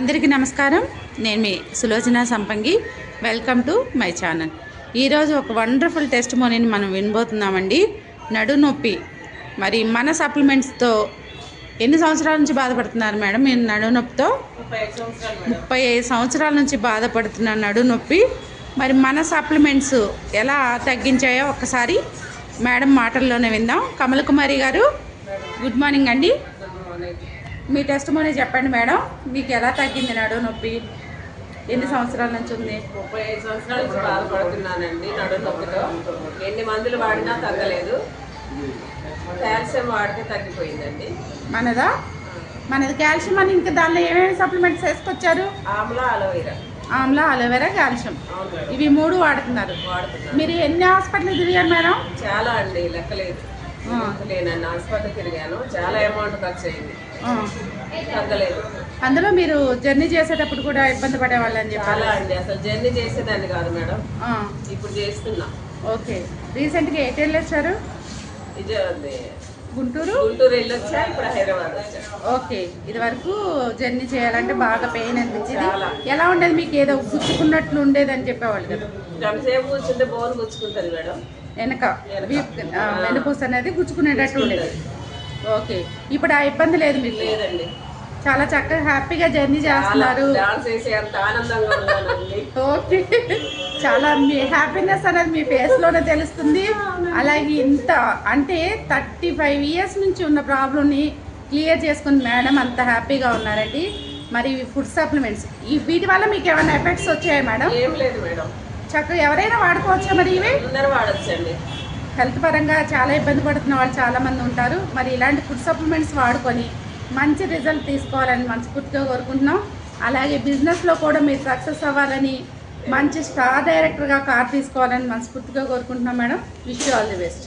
అందరికీ నమస్కారం. నేను మీ Sulochana Sampangi. Welcome to my channel ఈరోజు ఒక వండర్ఫుల్ టెస్ట్ మోనీని మనం వినబోతున్నామండి. నడునొప్పి మరి మన సప్లిమెంట్స్తో ఎన్ని సంవత్సరాల నుంచి బాధపడుతున్నారు మేడం? మీరు నడునొప్పితో ముప్పై ఐదు సంవత్సరాల నుంచి బాధపడుతున్న నడునొప్పి మరి మన సప్లిమెంట్స్ ఎలా తగ్గించాయో ఒకసారి మేడం మాటల్లోనే విందాం. కమల కుమారి గారు గుడ్ మార్నింగ్ అండి. మీ టెస్ట్ మోనీ చెప్పండి మేడం. మీకు ఎలా తగ్గింది నడు నొప్పి? ఎన్ని సంవత్సరాల నుంచి ఉంది? ముప్పై ఐదు సంవత్సరాల నుంచి బాధపడుతున్నానండి నడుము నొప్పితో. ఎన్ని మందులు వాడినా తగ్గలేదు. కాల్షియం వాడితే తగ్గిపోయిందండి. మనదా? మనది కాల్షియం అని ఇంకా దానిలో ఏమేమి supplements వేసుకొచ్చారు? Amla aloe vera. Amla aloe vera calcium. ఇవి మూడు వాడుతున్నారు. మీరు ఎన్ని హాస్పిటల్ తిరిగారు మేడం? చాలా అండి లెక్కలేదు. లేనండి హాస్పిటల్ తిరిగాను. చాలా అమౌంట్ ఖర్చు అయింది. తగ్గలేదు. అందులో మీరు జర్నీ చేసేటప్పుడు కూడా ఇబ్బంది పడేవాళ్ళని చెప్పారు. చాలా అండి. అసలు జర్నీ చేసేదాన్ని కాదు మేడం. ఇప్పుడు చేస్తున్నా. ఓకే. రీసెంట్గా ఎటు వెళ్ళొచ్చారు ఇది గుంటూరు? గుంటూరు వెళ్ళొచ్చా? ఇప్పుడు హైదరాబాద్ ఓకే. ఇది వరకు జర్నీ చేయాలంటే బాగా పెయిన్ అనిపించింది. ఎలా ఉండేది? మీకు ఏదో గుచ్చుకున్నట్లు ఉండేది అని చెప్పేవాళ్ళు కదా. గంటసేపు కూర్చుంటే బోన్ గుచ్చుకుంటుంది మేడం. వెనక వెనుపూస అనేది గుచ్చుకునేటట్టు ఉండేది. ఓకే. ఇప్పుడు ఆ ఇబ్బంది లేదు మీకు? లేదండి. చాలా చక్కగా హ్యాపీగా జర్నీ చేస్తున్నారు. ఓకే. చాలా మీ హ్యాపీనెస్ అనేది మీ ఫేస్లోనే తెలుస్తుంది అలాగే ఇంత అంటే థర్టీ ఫైవ్ ఇయర్స్ నుంచి ఉన్న ప్రాబ్లమ్ని క్లియర్ చేసుకుని మేడం అంత హ్యాపీగా ఉన్నారండి. మరి ఫుడ్ సప్లిమెంట్స్ ఈ వీటి వల్ల మీకు ఏమైనా ఎఫెక్ట్స్ వచ్చాయా మేడం? ఏం లేదు మేడం. చక్కగా ఎవరైనా వాడుకోవచ్చా మరి ఇవి? అందరూ వాడచ్చండి. హెల్త్ పరంగా చాలా ఇబ్బంది పడుతున్న వాళ్ళు చాలా మంది ఉంటారు. మరి ఇలాంటి ఫుడ్ సప్లిమెంట్స్ వాడుకొని మంచి రిజల్ట్ తీసుకోవాలని మనస్ఫూర్తిగా కోరుకుంటున్నాం. అలాగే బిజినెస్లో కూడా మీరు సక్సెస్ అవ్వాలని మంచి స్టార్ డైరెక్టర్గా కార్ తీసుకోవాలని మనస్ఫూర్తిగా కోరుకుంటున్నాం madam. Wish all the best